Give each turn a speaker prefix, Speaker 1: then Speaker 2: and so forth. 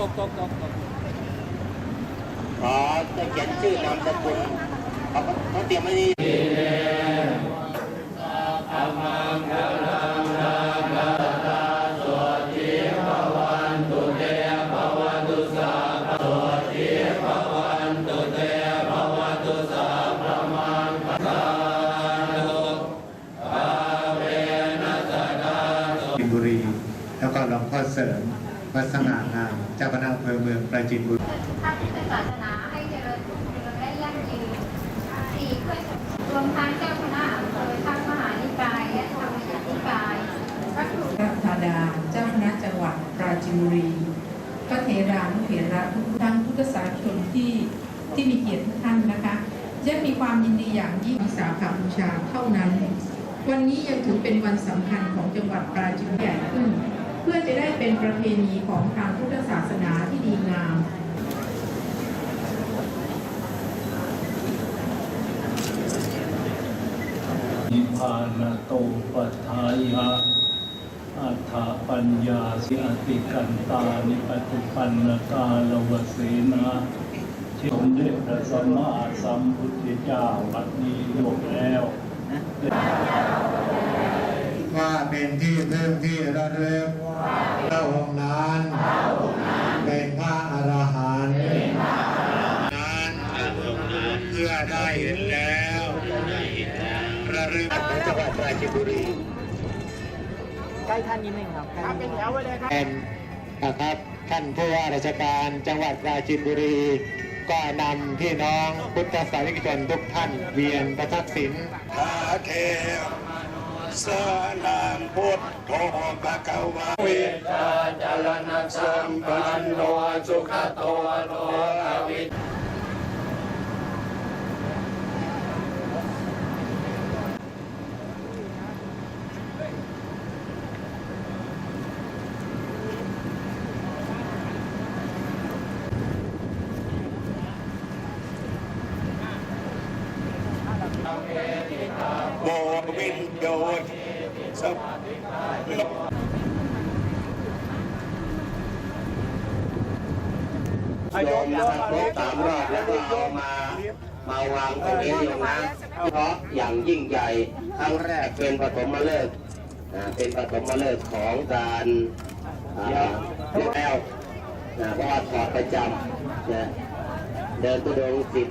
Speaker 1: ตกตกตก
Speaker 2: ขอจะเขียนชื่อนามสกุลเขาเขาเตรียมไว้ดี
Speaker 3: บุรีแล้วก็หลวงพ่อเสริม วัดสง่างามเจ้าคณะอำเภอเมืองปราจีนบุรี
Speaker 4: พระพุทธศาสนาให้เจริญรุ่งเรืองและยั่งยืนสี่เพื่อรวมทั้งเจ้าคณะอำเภอทั้งมหานิกายและธรรมยุติกายพระครู
Speaker 5: ธาดาเจ้าคณะจังหวัดปราจีนบุรีพระเทรานุเถระทุกทั้งพุทธศาสนิกชนที่ที่มีเกียรติทุกท่านนะคะยังมีความยินดีอย่างยิ่งวิสาขบูชาเท่านั้น วันนี้ยังถือเป็นวันสำคัญของจังหวัดปราจีนใหญ่ขึ้น เพื่อจะได้เป็นประเพณีของทางพุทธศาสนาที่ดีงาม
Speaker 6: นิพพานโตปัฏฐายะอัฏฐปัญญาสิอติกันตานิปฏิปันนกาลวเสนาที่สมเด็จพระสัมมาสัมพุทธเจ้าบัดนี้ยกแล้ว
Speaker 3: ว่าเป็นที่พึ่งที่ระลึกพระองค์นั้นเป็นพระอรหันต์นั้นเพื่อได้เห็นแล้วระลึก
Speaker 2: ของจังหวัดปราจีนบุรี
Speaker 1: ใกล้ท่านนิดนึงครับครับเป็นแถวไว้เลยครับ
Speaker 2: เป็นนะครับท่านผู้ว่าราชการจังหวัดปราจีนบุรี ก็นำพี่น้องพุทธศาสนิกชนทุกท่านเวียนประทักษิณ
Speaker 7: พาเท สนังพุทธโธภะคะวะเวทาจรณะสัมปันโนสุขโตโล โมวินโดยสัพ
Speaker 2: โยมนะครับครบสามรอบแล้วก็เอามามาวางตรงนี้โยมนะเพราะอย่างยิ่งใหญ่ครั้งแรกเป็นปฐมฤกษ์อ่าเป็นปฐมฤกษ์ของการอ่าแล้วนะเพราะว่าถอดประจำนะเดินตุดงสิบ